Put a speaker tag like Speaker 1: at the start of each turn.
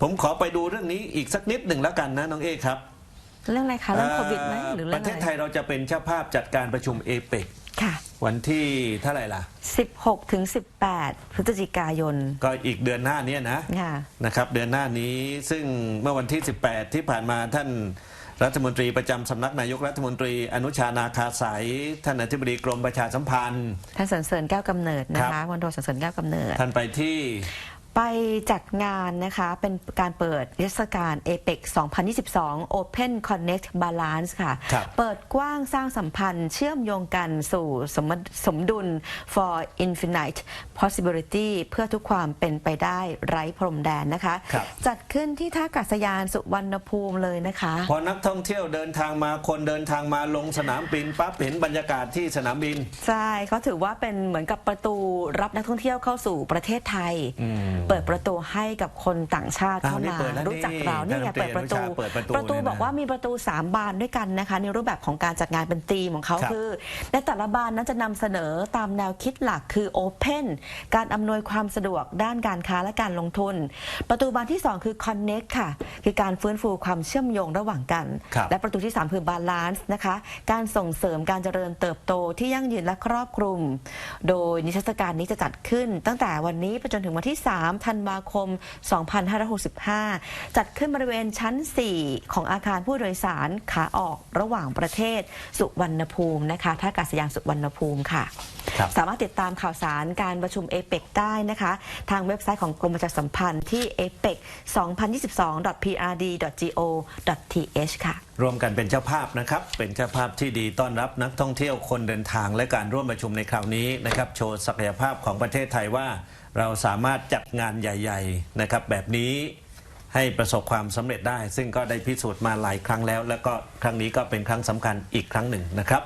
Speaker 1: ผมขอไปดูเรื่องนี้อีกสักนิดหนึ่งแล้วกันนะน้องเอกครับ
Speaker 2: เรื่องอะไรคะเรื่องโควิดไหมหรือ
Speaker 1: ป
Speaker 2: เรื่อ
Speaker 1: ระ
Speaker 2: ง
Speaker 1: เท
Speaker 2: อะ
Speaker 1: ศ
Speaker 2: ไร
Speaker 1: ไทยเราจะเป็นเจ้าภาพจัดการประชุมเอเปก
Speaker 2: ค่ะ
Speaker 1: วันที่เท่าไหร่ล่ะ
Speaker 2: 16ถึง18 พฤศจิกายน
Speaker 1: ก็อีกเดือนหน้าเนี้นะ
Speaker 2: ค่ะ
Speaker 1: นะครับ เดือนหน้านี้ซึ่งเมื่อวันที่ 18 ที่ผ่านมาท่านรัฐมนตรีประจำสำนักนายกรัฐมนตรีอนุชานาคาสายท่านอธิบดีกรมประชาสัมพันธ์
Speaker 2: ท่านสรรเสริญแก้วกำเนิดนะ
Speaker 1: ครั
Speaker 2: คะ
Speaker 1: บ
Speaker 2: วันโทสรรเสริญแก้วกำเนิด
Speaker 1: ท่านไปที่
Speaker 2: ไปจัดงานนะคะเป็นการเปิดเทศกาล APEC 2022 Open Connect Balance ค่ะ
Speaker 1: ครับ
Speaker 2: เปิดกว้างสร้างสัมพันธ์เชื่อมโยงกันสู่สมสมดุล for infinite possibility เพื่อทุกความเป็นไปได้ไร้พรมแดนนะคะ
Speaker 1: ครับ
Speaker 2: จัดขึ้นที่ท่าอากาศยานสุวรรณภูมิเลยนะคะ
Speaker 1: พอนักท่องเที่ยวเดินทางมาคนเดินทางมาลงสนามบินปั๊บเห็นบรรยากาศที่สนามบิน
Speaker 2: ใช่เขาถือว่าเป็นเหมือนกับประตูรับนักท่องเที่ยวเข้าสู่ประเทศไทยเปิดประตูให้กับคนต่างชาติเข้า
Speaker 1: อ้าวนี่
Speaker 2: มา
Speaker 1: เปิดแล้ว
Speaker 2: รู้จักเรา
Speaker 1: นี่
Speaker 2: นี่ไง
Speaker 1: ท่าน
Speaker 2: เปิดประตู
Speaker 1: อนุชาเปิดประตู
Speaker 2: ประตู
Speaker 1: เนี่ยนะ
Speaker 2: บอกว่ามีประตู 3 บานด้วยกันนะคะ ในรูปแบบของการจัดงานเป็นธีมของเขา
Speaker 1: ครับ
Speaker 2: คือในแต่ละบานนั้นจะนำเสนอตามแนวคิดหลักคือ Open การอำนวยความสะดวกด้านการค้าและการลงทุน ประตูบานที่ 2 คือ Connect ค่ะ คือการฟื้นฟูความเชื่อมโยงระหว่างกัน
Speaker 1: ครับ
Speaker 2: และประตูที่ 3 คือ Balance นะคะ การส่งเสริมการเจริญเติบโตที่ยั่งยืนและครอบคลุม โดยนิทรรศการนี้จะจัดขึ้น ตั้งแต่วันนี้ไปจนถึงวันที่ 3ธันวาคม 2565 จัดขึ้นบริเวณชั้น 4 ของอาคารผู้โดยสารขาออกระหว่างประเทศสุวรรณภูมินะคะท่าอากาศยานสุวรรณภูมิค่ะ
Speaker 1: ครับ
Speaker 2: สามารถติดตามข่าวสารการประชุมเอเปกได้นะคะ ทางเว็บไซต์ของกรมประชาสัมพันธ์ที่ apec 2022.prd.go.th ค่ะ
Speaker 1: ร่วมกันเป็นเจ้าภาพนะครับ เป็นเจ้าภาพที่ดีต้อนรับนักท่องเที่ยวคนเดินทางและการร่วมประชุมในคราวนี้นะครับ โชว์ศักยภาพของประเทศไทยว่า เราสามารถจัดงานใหญ่ๆนะครับ แบบนี้ให้ประสบความสำเร็จได้ ซึ่งก็ได้พิสูจน์มาหลายครั้งแล้ว แล้วก็ครั้งนี้ก็เป็นครั้งสำคัญอีกครั้งหนึ่งนะครับ